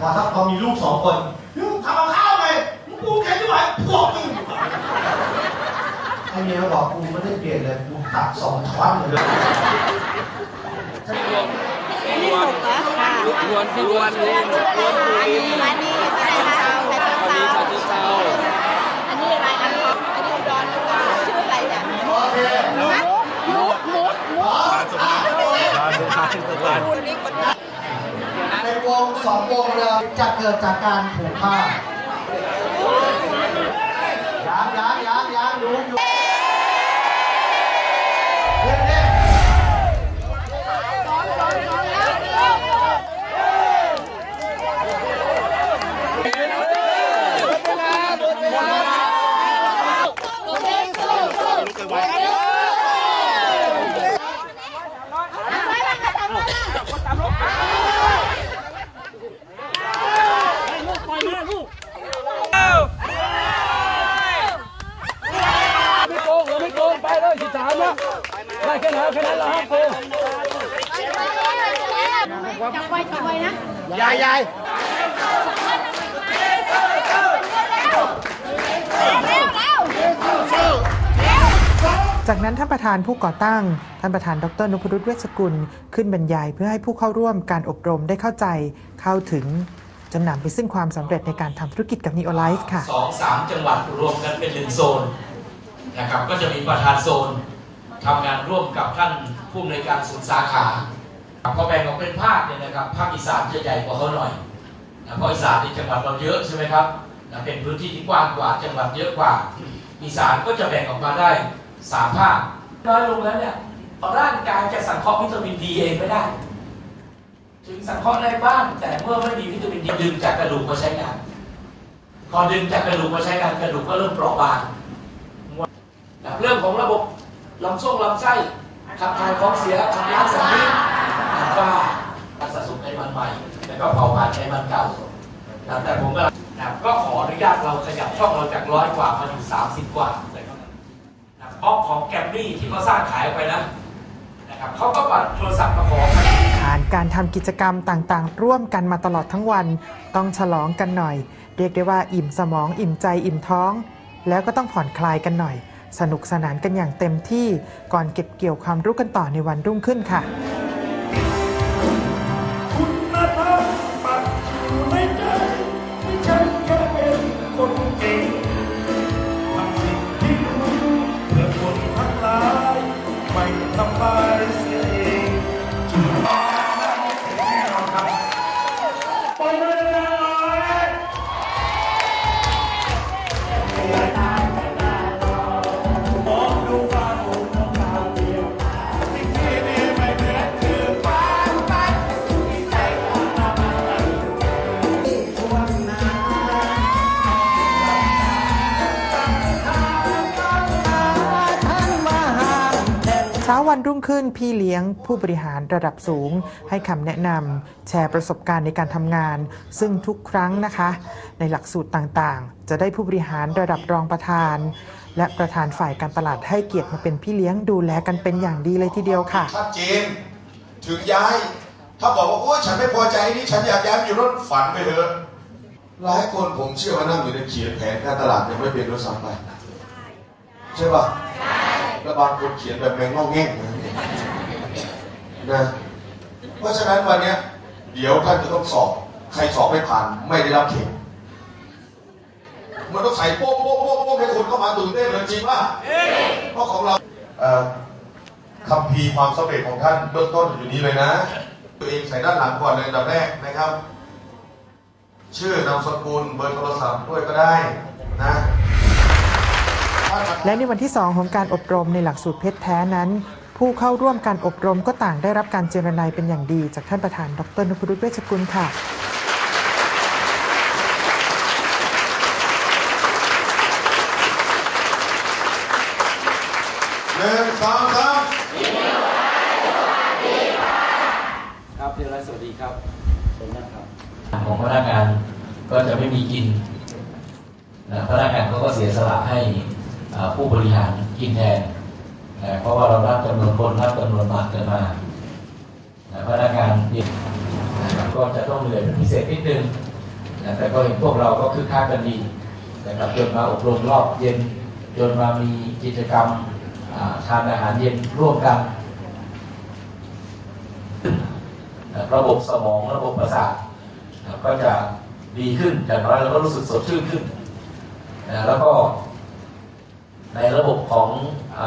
พอถ้าพอมีลูกสองคนลูกทำกับข้าวไงมึงกูแกไม่ไหวพวกมึงไอ้เมียบอกกูไม่ได้เปลี่ยนเลยกูตักสองช้อนเลยอันนี้สุกเหรอค่ะลวนลวนลินลวนปูลินอันนี้อะไรคะไข่อันนี้เจ้าชาติเจ้าอันนี้อะไรอันนี้อันนี้อุดรหรือว่าชื่ออะไรเนี่ยโอเคหมูหมูหมูหมูในวง สองวงเราจะเกิดจากการผูกผ้ายางยางยางยางดูอยู่เล่นเล่น ไม่โกงเราไม่โกงไปเลยสิบสามนะได้แค่ไหนแค่นั้นเราห้ามโกง จับไว้จับไว้นะ ยายยาย จากนั้นท่านประธานผู้ก่อตั้ง ท่านประธานดรนพรุตเวชกุล ขึ้นบรรยายเพื่อให้ผู้เข้าร่วมการอบรมได้เข้าใจ เข้าถึงจนนำไปซึ่งความสำเร็จในการทำธุรกิจกับ Neo Life ค่ะสองสามจังหวัดรวมกันเป็นหนึ่งโซนนะครับก็จะมีประธานโซนทำงานร่วมกับท่านผู้อำนวยการศูนย์สาขาพอแบ่งออกเป็นภาคเนี่ยนะครับภาคอีสานจะใหญ่กว่าเขาหน่อยนะเพราะอีสานในจังหวัดเราเยอะใช่ไหมครับนะเป็นพื้นที่ที่กว้างกว่าจังหวัดเยอะกว่า อีสานก็จะแบ่งออกมาได้ สามภาคน้อยลงแล้วเนี่ยร่างกายจะสังเคราะห์วิตามินดีเองไม่ได้ ถึงสังเคราะห์ได้บ้างแต่เมื่อไม่มีวิตามินดีดึงจากกระดูกมาใช้งานพอดึงจากกระดูกมาใช้งานกระดูกก็เริ่มเปราะบางเรื่องของระบบลำส้มลำไส้ขับถ่ายของเสียขับล้างสารพิษอัลฟาการสะสมไขมันใหม่แล้วก็เผาผลาญไขมันเก่าแต่ผมก็ก็ขออนุญาตเราขยับช่องเราจากร้อยกว่ามาอยู่สามสิบกว่า อกของแกรมมี่ที่เขาสร้างขายออกไปนะนะครับเขาก็ปัดโทรศัพท์มาขอผ่านการทำกิจกรรมต่างๆ ร่วมกันมาตลอดทั้งวัน ต้องฉลองกันหน่อย เรียกได้ว่าอิ่มสมองอิ่มใจอิ่มท้อง แล้วก็ต้องผ่อนคลายกันหน่อย สนุกสนานกันอย่างเต็มที่ก่อนเก็บเกี่ยวความรู้กันต่อในวันรุ่งขึ้นค่ะ ขึ้นพี่เลี้ยงผู้บริหารระดับสูง ให้คำแนะนำแชร์ประสบการณ์ในการทำงาน ซึ่งทุกครั้งนะคะ ในหลักสูตรต่างๆ จะได้ผู้บริหารระดับรองประธาน และประธานฝ่ายการตลาดให้เกียรติมาเป็นพี่เลี้ยงดูแลกันเป็นอย่างดีเลยทีเดียวค่ะชัดเจนถึงย้าย ถ้าบอกว่าโอ้ฉันไม่พอใจนี่ฉันอยากย้ายอยู่รถฝันไปเถอะหลายคนผมเชื่อว่านั่งอยู่ในเขียนแผนการตลาดยังไม่เป็นรถซ้ำไปใช่ป่ะแล้วบางคนเขียนแบบแมงงอกแง่งนะ นะเพราะฉะนั้นวันนี้เดี๋ยวท่านจะต้องสอบ ใครสอบไม่ผ่านไม่ได้รับเข็มมันต้องใส่โป๊ะโป๊ะโป๊ะโป๊ะให้คนเข้ามาตื่นเต้นเลยจริงป่ะเพราะของเราเคำพีความสำเร็จของท่านเบื้องต้นอยู่นี้เลยนะ ตัวเองใส่ด้านหลังก่อนเลยอันดับแรกนะครับ ชื่อนามสกุลเบอร์โทรศัพท์ด้วยก็ได้นะและในวันที่ 2 ของการอบรมในหลักสูตรเพชรแท้นั้น ผู้เข้าร่วมการอบรมก็ต่างได้รับการเจรนายเป็นอย่างดีจากท่านประธาน ดรนพรุตเวชกุลค่ะหนึ่งสองสามครับพี่ไรสวัสดีครับเชิญนะครับของพนักงานก็จะไม่มีกินนะพนักงานเขาก็เสียสละให้อ่าผู้บริหารกินแทน นะเพราะว่าเรารับจำนวนคนรับจำนวนมากเกินมานะพนักงานเนี่ยนะก็ก็จะต้องเหนื่อยเป็นพิเศษนิดนึงนะแต่ก็เห็นพวกเราก็คึกคักกันดีนะครับจนมาอบรมรอบเย็น จนมามีกิจกรรมทานอาหารเย็นร่วมกันนะระบบสมองระบบประสาทนะก็จะดีขึ้นอย่างน้อยเราก็รู้สึกสดชื่นขึ้นนะแล้วก็ในระบบของอ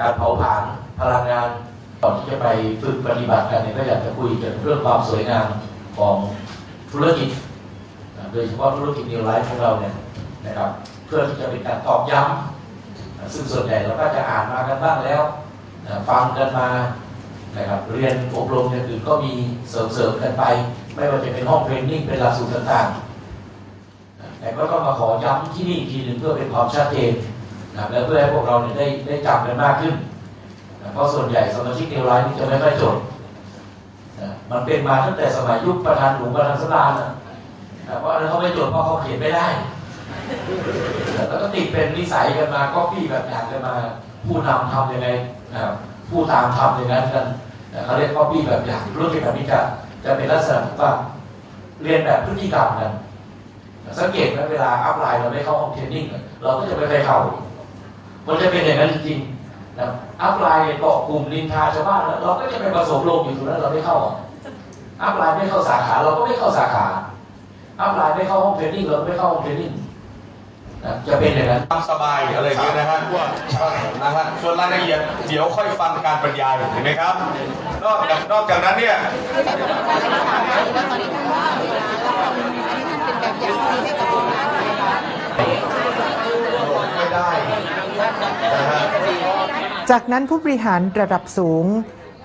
การเผาผลาญพลังงานก่อนที่จะไปฝึกปฏิบัติกันเนี่ยก็อยากจะคุยเกี่ยวกับเรื่องความสวยงามของธุรกิจโดยเฉพาะธุรกิจนิวไลฟ์ของเราเนี่ยนะครับเพื่อที่จะเป็นการตอกย้ำซึ่งส่วนใหญ่เราก็จะอ่านมากันบ้างแล้วฟังกันมานะครับเรียนอบรมอย่างอื่นก็มีเสริมๆกันไป ไม่ว่าจะเป็นห้องเทรนนิ่งเป็นหลักสูตรต่างๆแต่ก็ต้องมาขอย้ำที่นี่อีกทีหนึ่งเพื่อเป็นความชัดเจน นะและเพื่อให้พวกเราเนี่ยได้ได้จำกันมากขึ้นนะเพราะส่วนใหญ่สมาชิกเนวไลน์นี่จะไม่ค่อยจดนะมันเป็นมาตั้งแต่สมัยยุคประธานหลวงประธานสลานนะนะเพราะอันนั้นเขาไม่จดเพราะเขาเขียนไม่ได้นะแล้วก็ติดเป็นนิสัยกันมาก็ปี้แบบอย่างกันมา ผู้นำทำยังไงนะผู้ตามทำอย่างนั้นกันนะเขาเรียก copy แบบอย่างธุรกิจแบบนี้จะจะเป็นลักษณะว่าเรียนแบบพฤติกรรมกันสังเกตไหมเวลาอัพไลน์เราไม่เข้าห้องเทรนนิ่งเราก็จะไม่เคยเข้า มันจะเป็นอย่างนั้นจริงๆนะอัพไลน์เกาะกลุ่มนินทาชาวบ้านแล้วเราก็จะไปผสมโลงอยู่ตรงนั้นเราไม่เข้าอัพไลน์ไม่เข้าสาขาเราก็ไม่เข้าสาขาอัพไลน์ไม่เข้าห้องเทรนนิ่งเราก็ไม่เข้าห้องเทรนนิ่งนะจะเป็นอย่างนั้นตามสบายอะไรอย่างเงี้ยนะฮะนะฮะส่วนรายละเอียดเดี๋ยวค่อยฟังการบรรยายเห็นไหมครับ นอกจากนอกจากนั้นเนี่ยไม่ได้นะฮะ จากนั้นผู้บริหารระดับสูง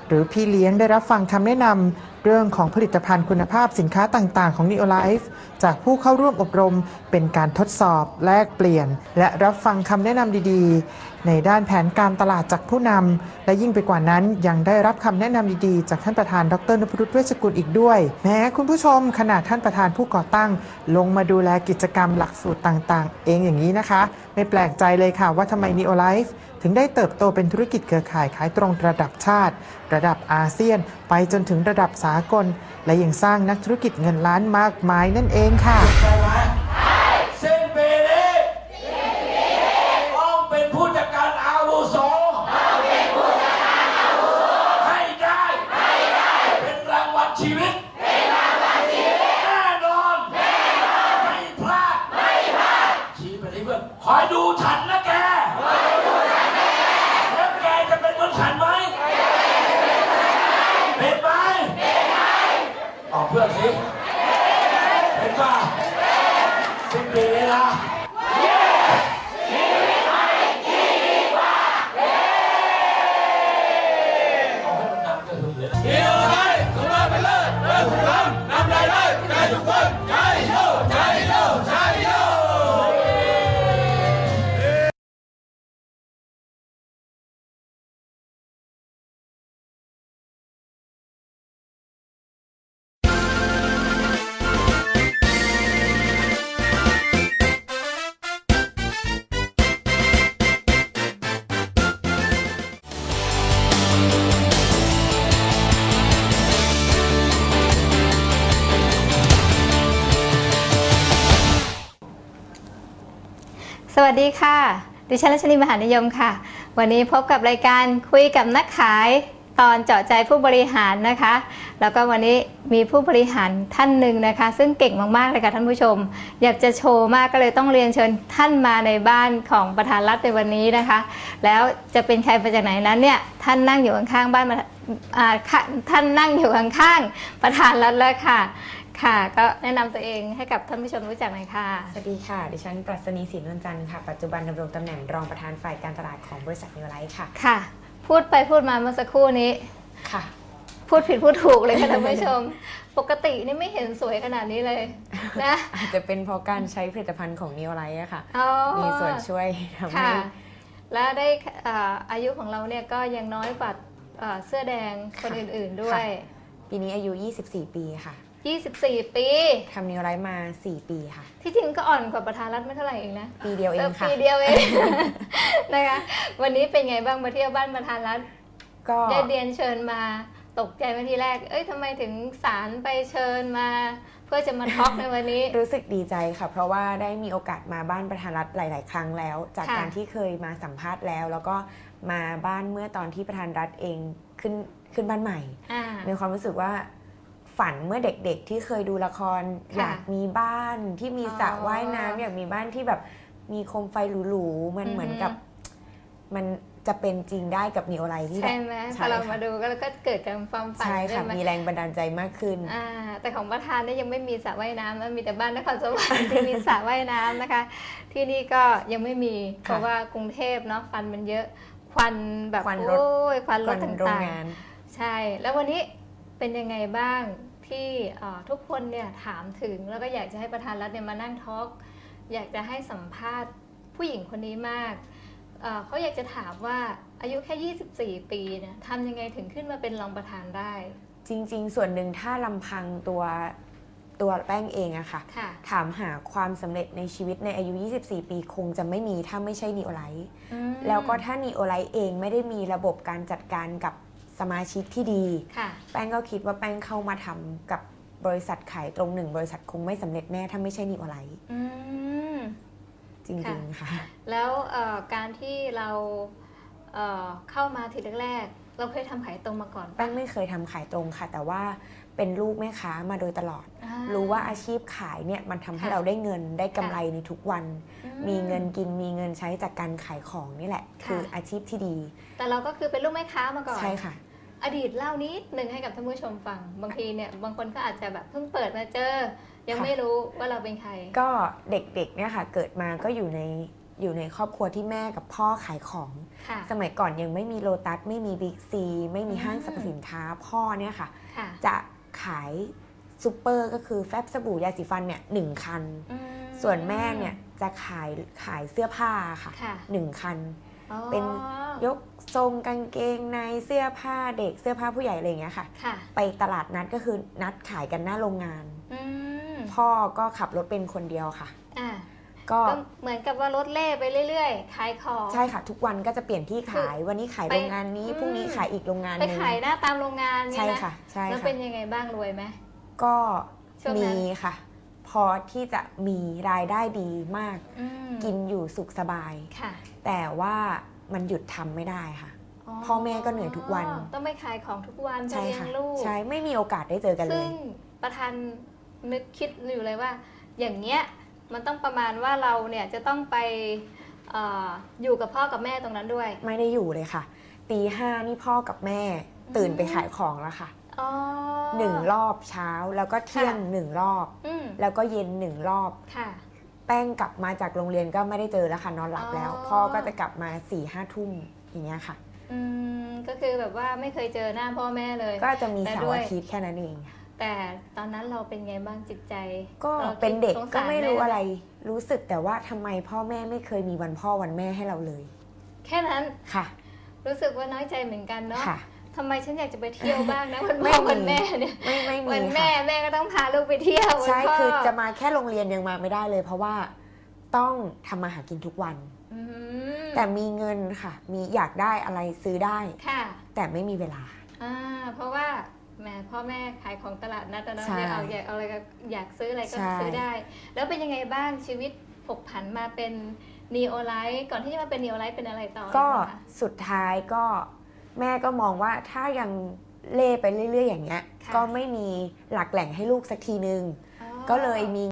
หรือพี่เลี้ยงได้รับฟังคำแนะนำเรื่องของผลิตภัณฑ์คุณภาพสินค้าต่างๆ ของ Neolife จากผู้เข้าร่วมอบรมเป็นการทดสอบแลกเปลี่ยน และรับฟังคำแนะนำดีๆ ในด้านแผนการตลาดจากผู้นำ และยิ่งไปกว่านั้นยังได้รับคำแนะนำดีๆ จากท่านประธานดรนพรุตเวชกุลอีกด้วย แม้คุณผู้ชมขนาดท่านประธานผู้ก่อตั้ง ลงมาดูแลกิจกรรมหลักสูตรต่างๆ เองอย่างนี้นะคะ ไม่แปลกใจเลยค่ะว่าทำไม Neolife ถึงได้เติบโตเป็นธุรกิจเครือข่ายขายตรงระดับชาติ ระดับอาเซียน ไปจนถึงระดับสากล และยังสร้างนักธุรกิจเงินล้านมากมายนั่นเองค่ะ เส้นเบเล่ต้องเป็นผู้จัดการอาวุโสให้ได้ เป็นรางวัลชีวิต แน่นอน ไม่พลาด ชี้ไปที่เพื่อนคอยดูฉันนะแก แล้วแกจะเป็นเหมือนฉันไหม เป็นไหม อ วัสดีค่ะ ดิฉันรัชนีมหานิยมค่ะ วันนี้พบกับรายการคุยกับนักขายตอนเจาะใจผู้บริหารนะคะ แล้วก็วันนี้มีผู้บริหารท่านหนึ่งนะคะ ซึ่งเก่งมากๆเลยค่ะท่านผู้ชม อยากจะโชว์มากก็เลยต้องเรียนเชิญท่านมาในบ้านของประธานรัฐในวันนี้นะคะ แล้วจะเป็นใครมาจากไหนนั้นเนี่ยท่านนั่งอยู่ข้างๆบ้านท่านนั่งอยู่ข้างๆประธานรัฐแล้วค่ะ ค่ะ ก็แนะนำตัวเองให้กับท่านผู้ชมรู้จักหน่อยค่ะ สวัสดีค่ะ ดิฉันปรัชนีศรีนวลจันทร์ค่ะ ปัจจุบันดำรงตำแหน่งรองประธานฝ่ายการตลาดของบริษัทนิวไลท์ค่ะ ค่ะ พูดไปพูดมาเมื่อสักครู่นี้ ค่ะ พูดผิดพูดถูกเลยค่ะท่านผู้ชม ปกตินี่ไม่เห็นสวยขนาดนี้เลยนะอาจจะเป็นเพราะการใช้ผลิตภัณฑ์ของนิวไลท์อะค่ะ อ๋อ มีส่วนช่วยทำให้ ค่ะ และได้อ่าอายุของเราเนี่ยก็ยังน้อยกว่าอ่าเสื้อแดงคนอื่นๆด้วยปีนี้อายุ 24 ปีค่ะ 24 ปี ทำนิวไลท์มา 4 ปีค่ะ ที่จริงก็อ่อนกว่าประธานรัฐไม่เท่าไหร่เองนะปีเดียวเองค่ะปีเดียวเองนะคะ วันนี้เป็นไงบ้างมาเที่ยวบ้านประธานรัฐก็ได้เรียนเชิญมาตกใจไหมาทีแรก เอ้ยทำไมถึงสารไปเชิญมา เพื่อจะมาท็อกในวันนี้ รู้สึกดีใจค่ะ เพราะว่าได้มีโอกาสมาบ้านประธานรัฐหลาย ๆ ครั้งแล้ว จากค่ะการที่เคยมาสัมภาษณ์แล้ว แล้วก็มาบ้านเมื่อตอนที่ประธานรัฐเองขึ้นขึ้นบ้านใหม่อ่ามีความรู้สึกว่า ฝันเมื่อเด็กๆ ที่เคยดูละครค่ะอยากมีบ้านที่มีสระอ๋อว่ายน้ำอยากมีบ้านที่แบบมีโคมไฟหรูๆมันอือฮึเหมือนกับ มันจะเป็นจริงได้กับนีโอไลท์นี่แหใช่ละไหมพใช่อเราค่ะมาดูก็ก็เกิดจากความฝันใช่ได้ค่ะไหมมีแรงบันดาลใจมากขึ้นอ่าแต่ของประธานเนี่ยยังไม่มีสระว่ายน้ำนะมีแต่บ้านนครสวรรค์ที่มีสระว่ายน้ำนะคะ ที่นี่ก็ยังไม่มีเพราะว่ากรุงเทพเนาะฟันมันเยอะควันแบบควันรถโอ้ยควันรถก่อนโรงต่างงานๆใช่ แล้ววันนี้ เป็นยังไงบ้างที่เอ่อทุกคนเนี่ยถามถึงแล้วก็อยากจะให้ประธานรัฐเนี่ยมานั่งทอล์กอยากจะให้สัมภาษณ์ผู้หญิงคนนี้มากเอ่อเขาอยากจะถามว่าอายุแค่ 24 ปีเนี่ยทำยังไงถึงขึ้นมาเป็นรองประธานได้ จริง ๆ ส่วนหนึ่งถ้าลำพังตัวตัวแป้งเองอะค่ะค่ะถามหาความสำเร็จในชีวิตในอายุ 24 ปีคงจะไม่มีถ้าไม่ใช่นีโอไลท์อืมแล้วก็ถ้านีโอไลท์เองไม่ได้มีระบบการจัดการกับ สมาชิกที่ดี ค่ะ แป้งก็คิดว่าแป้งเข้ามาทำกับบริษัทขายตรงหนึ่งบริษัทคงไม่สำเร็จแน่ถ้าไม่ใช่นีโอไลท์อืมจริงๆค่ะ แล้วเอ่อการที่เราเอ่อเข้ามาทีแรกๆ เราเคยทำขายตรงมาก่อนแป้งไม่เคยทำขายตรงค่ะ แต่ว่าเป็นลูกแม่ค้ามาโดยตลอด อ่ รู้ว่าอาชีพขายเนี่ยมันทำให้ค่ะ เราได้เงินได้กำไรค่ะในทุกวัน อื มีเงินกินมีเงินใช้จากการขายของนี่แหละ ค่ะ คืออาชีพที่ดี แต่เราก็คือเป็นลูกแม่ค้ามาก่อน ใช่ค่ะ อดีตเล่านิดหนึ่งให้กับท่านผู้ชมฟัง บางทีเนี่ยบางคนก็อาจจะแบบเพิ่งเปิดมาเจอ ยังค่ะไม่รู้ว่าเราเป็นใคร ก็เด็กๆเนี่ยค่ะ เกิดมาก็อยู่ในอยู่ในครอบครัวที่แม่กับพ่อขายของค่ะสมัยก่อนยังไม่มีโลตัสไม่มีบิ๊กซีไม่มีอืมห้างสรรพสินค้าพ่อเนี่ยค่ะค่ะ จะขายซูเปอร์ก็คือแฟบสบู่ยาสีฟันเนี่ยหนึ่งคันอืมส่วนแม่เนี่ยจะขายขายเสื้อผ้าค่ะค่ะหนึ่งคันอ๋อ เป็นยกทรงกางเกงในเสื้อผ้าเด็กเสื้อผ้าผู้ใหญ่อะไรอย่างเงี้ยค่ะค่ะไปตลาดนัดก็คือนัดขายกันหน้าโรงงานอืมพ่อก็ขับรถเป็นคนเดียวค่ะอ่าก็ก็เหมือนกับว่ารถเล่ไปเรื่อยๆ ขายของใช่ค่ะ ทุกวันก็จะเปลี่ยนที่ขายวันนี้ขายไปโรงงานนี้อืมพรุ่งนี้ขายอีกโรงงานหไปนึ่งขายหน้าตามโรงงานใช่เนี่ยนะค่ะใช่แล้วค่ะเป็นยังไงบ้างรวยไหมก็ช่วงนั้นมีค่ะ พอที่จะมีรายได้ดีมากอืมกินอยู่สุขสบายค่ะแต่ว่ามันหยุดทำไม่ได้ค่ะ พ่อแม่ก็เหนื่อยทุกวัน ต้องไปขายของทุกวันเพื่อใช่เลี้ยค่ะงลูก ใช่ ไม่มีโอกาสได้เจอกันเลซึ่ยงประธานนึกคิดอยู่เลยว่า อย่างเนี้ยมันต้องประมาณว่าเราเนี่ยจะต้องไปเอออยู่กับพ่อกับแม่ตรงนั้นด้วย ไม่ได้อยู่เลยค่ะตีห้านี่พ่อกับแม่ตื่นไปขายของแล้วค่ะอ๋อ หนึ่งรอบเช้าแล้วก็เที่ยงค่ะหนึ่งรอบอืมแล้วก็เย็นหนึ่งรอบค่ะแป้งกลับมาจากโรงเรียนก็ไม่ได้เจอแล้วค่ะนอนหลับแล้วอ๋อพ่อก็จะกลับมาสี่ห้าทุ่มอย่างเงี้ยค่ะอืมก็คือแบบว่าไม่เคยเจอหน้าพ่อแม่เลย ก็จะมีแต่เสาด้ร์วยอาทิตย์แค่นั้นเองแต่ตอนนั้นเราเป็นไงบ้างจิตใจ ก็ราคิเป็นเด็กสงก็สาไม่รู้แอะไร รู้สึกแต่ว่าทำไมพ่อแม่ไม่เคยมีวันพ่อวันแม่ให้เราเลย แค่นั้นค่ะ รู้สึกว่าน้อยใจเหมือนกันเนาะค่ะ ทำไมฉันอยากจะไปเที่ยวบ้างนะวันไม่พ่อมีวันแม่เนี่ยไม่ไม่มีวันค่ะแม่แม่ก็ต้องพาลูกไปเที่ยววันใช่พ่คือจะมาแค่โรงเรียนยังมาไม่ได้เลย เพราะว่าต้องทำมาหากินทุกวันอืมแต่มีเงินค่ะ มีอยากได้อะไรซื้อได้ค่ะ แต่ไม่มีเวลาอ่าเพราะว่าแหมพ่อแม่ขายของตลาดนัดอะเนาะใช่อยากเอาอยากเอาอะไรก็อยากซื้ออะไรก็ใช่ซื้อได้ แล้วเป็นยังไงบ้างชีวิตผกผันมาเป็นนีโอไลท์ก่อนที่จะมาเป็นนีโอไลท์เป็นอะไรต่อก็อีนะคะสุดท้ายก็ แม่ก็มองว่าถ้ายังเล่ไปเรื่อย ๆ อย่างเงี้ย ค่ะ ก็ไม่มีหลักแหล่งให้ลูกสักทีนึงอ๋อก็เลยมี